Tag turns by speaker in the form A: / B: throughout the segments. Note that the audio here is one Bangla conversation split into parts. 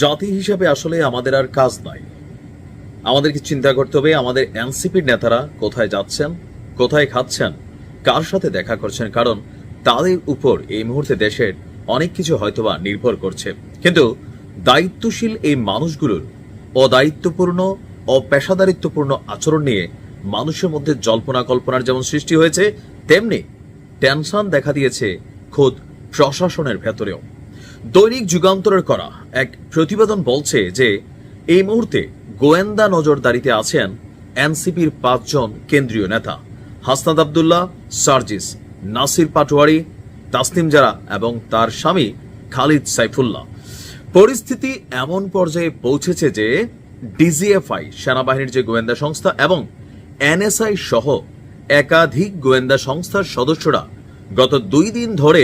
A: জাতি হিসাবে আসলে আমাদের আর কাজ নাই। আমাদেরকে চিন্তা করতে হবে, আমাদের এনসিপির নেতারা কোথায় যাচ্ছেন, কোথায় খাচ্ছেন, কার সাথে দেখা করছেন, কারণ তাদের উপর এই মুহূর্তে দেশের অনেক কিছু হয়তোবা নির্ভর করছে। কিন্তু দায়িত্বশীল এই মানুষগুলোর অদায়িত্বপূর্ণ, অপেশাদারিত্বপূর্ণ আচরণ নিয়ে মানুষের মধ্যে জল্পনা কল্পনার যেমন সৃষ্টি হয়েছে, তেমনি টেনশন দেখা দিয়েছে খোদ প্রশাসনের ভেতরেও। দৈনিক যুগান্তরের করা এক প্রতিবেদন বলছে যে, এই মুহূর্তে গোয়েন্দা নজরদারিতে আছেন এনসিপির পাঁচজন কেন্দ্রীয় নেতা। হাসনাদ আবদুল্লাহ, সার্জিস, নাসির পাটোয়ারি, তাসনিম জারা এবং তার স্বামী খালিদ সাইফুল্লাহ। পরিস্থিতি এমন পর্যায়ে পৌঁছেছে যে, ডিজিএফআই, সেনাবাহিনীর যে গোয়েন্দা সংস্থা এবং এনএসআই সহ একাধিক গোয়েন্দা সংস্থার সদস্যরা গত দুই দিন ধরে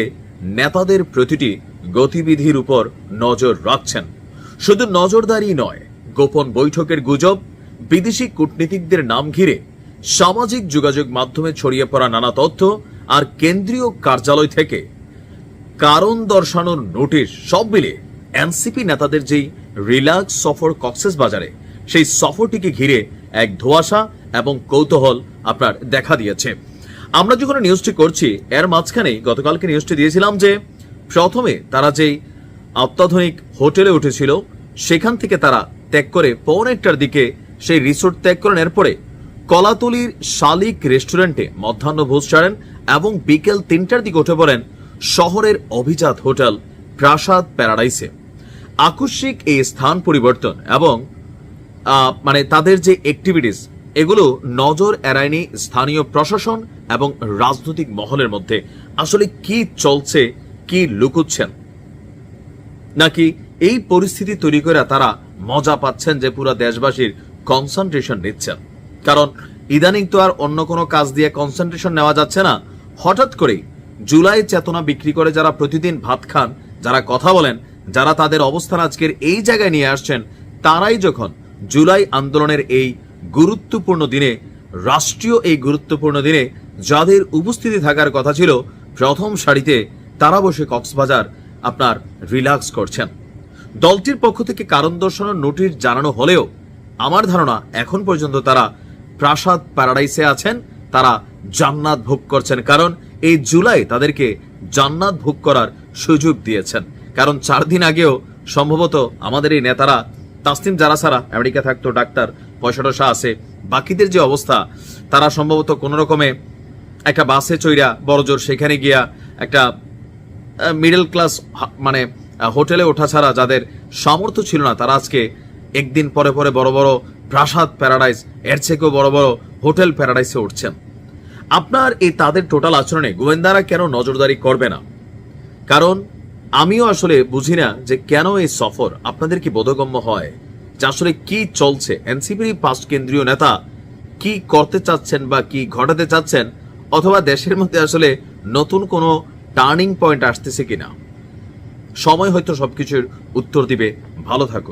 A: নেতাদের প্রতিটি গতিবিধির উপর নজর রাখছেন। শুধু নজরদারি নয়, গোপন বৈঠকের গুজব, বিদেশি কূটনীতিকদের নাম ঘিরে সামাজিক যোগাযোগ মাধ্যমে ছড়িয়ে পড়া নানা তথ্য আর কেন্দ্রীয় কার্যালয় থেকে কারণ দর্শানোর নোটিশ সব মিলে এনসিপি নেতাদের যেই রিল্যাক্স সফর কক্সেস বাজারে, সেই সফরটিকে ঘিরে এক ধোয়াশা এবং কৌতূহল আপনার দেখা দিয়েছে। আমরা যখন নিউজটি করছি, এর মাঝখানেই গতকালকে নিউজটি দিয়েছিলাম যে প্রথমে তারা যেই অত্যাধুনিক হোটেলে উঠেছিল, সেখান থেকে তারা ত্যাগ করে পৌনে একটার দিকে সেই রিসোর্ট ত্যাগ করেন এরপরে কলাতলির শালিক রেস্টুরেন্টে মধ্যাহ্ন ভোজ ছাড়েন এবং বিকেল তিনটার দিকে উঠে পড়েন শহরের অভিজাত হোটেল প্রাসাদ প্যারাডাইসে। আকস্মিক এই স্থান পরিবর্তন এবং মানে তাদের যে অ্যাক্টিভিটিস এগুলো নজর এড়ায়নি স্থানীয় প্রশাসন এবং রাজনৈতিক মহলের মধ্যে। আসলে কি চলছে কি লুকুচ্ছেন? নাকি এই পরিস্থিতি তৈরি করে তারা মজা পাচ্ছেন যে পুরো দেশবাসীর কনসেন্ট্রেশন নিচ্ছেন? কারণ ইদানিং তো আর অন্য কোনো কাজ দিয়ে কনসেন্ট্রেশন নেওয়া যাচ্ছে না। হঠাৎ করেই জুলাই চেতনা বিক্রি করে যারা প্রতিদিন ভাত খান, যারা কথা বলেন, যারা তাদের অবস্থান আজকের এই জায়গায় নিয়ে আসছেন, তারাই যখন জুলাই আন্দোলনের এই গুরুত্বপূর্ণ দিনে, রাষ্ট্রীয় এই গুরুত্বপূর্ণ দিনে যাদের উপস্থিতি থাকার কথা ছিল, প্রথম সারিতে তারা বসে কক্সবাজার আপনার রিল্যাক্স করছেন। দলটির পক্ষ থেকে কারণ দর্শানোর নোটিশ জানানো হলেও আমার ধারণা এখন পর্যন্ত তারা প্রাসাদ প্যারাডাইসে আছেন, তারা জান্নাত ভোগ করছেন, কারণ এই জুলাই তাদেরকে জান্নাত ভোগ করার সুযোগ দিয়েছেন। কারণ চার দিন আগেও সম্ভবত আমাদের এই নেতারা তাসলিম যারা সারা আমেরিকা থাকতো, ডাক্তার পয়সা টসা আছে, বাকিদের যে অবস্থা, তারা সম্ভবত কোনো রকমে একটা বাসে চইরা বড়জোর সেখানে গিয়া একটা মিডল ক্লাস মানে হোটেলে ওঠা ছাড়া যাদের সামর্থ্য ছিল না, তারা আজকে একদিন পরে পরে বড় বড় প্রাসাদ প্যারাডাইস এর থেকেও বড় বড় হোটেল প্যারাডাইসে উঠছেন। আপনার এই তাদের টোটাল আচরণে গোয়েন্দারা কেন নজরদারি করবে না? কারণ আমিও আসলে বুঝি না যে কেন এই সফর আপনাদের কি বোধগম্য হয়? যে আসলে কি চলছে? এনসিপির পাঁচ কেন্দ্রীয় নেতা কি করতে চাচ্ছেন বা কি ঘটাতে চাচ্ছেন? অথবা দেশের মধ্যে আসলে নতুন কোনো টার্নিং পয়েন্ট আসতেছে কিনা? সময় হয়তো সবকিছুর উত্তর দিবে। ভালো থাকো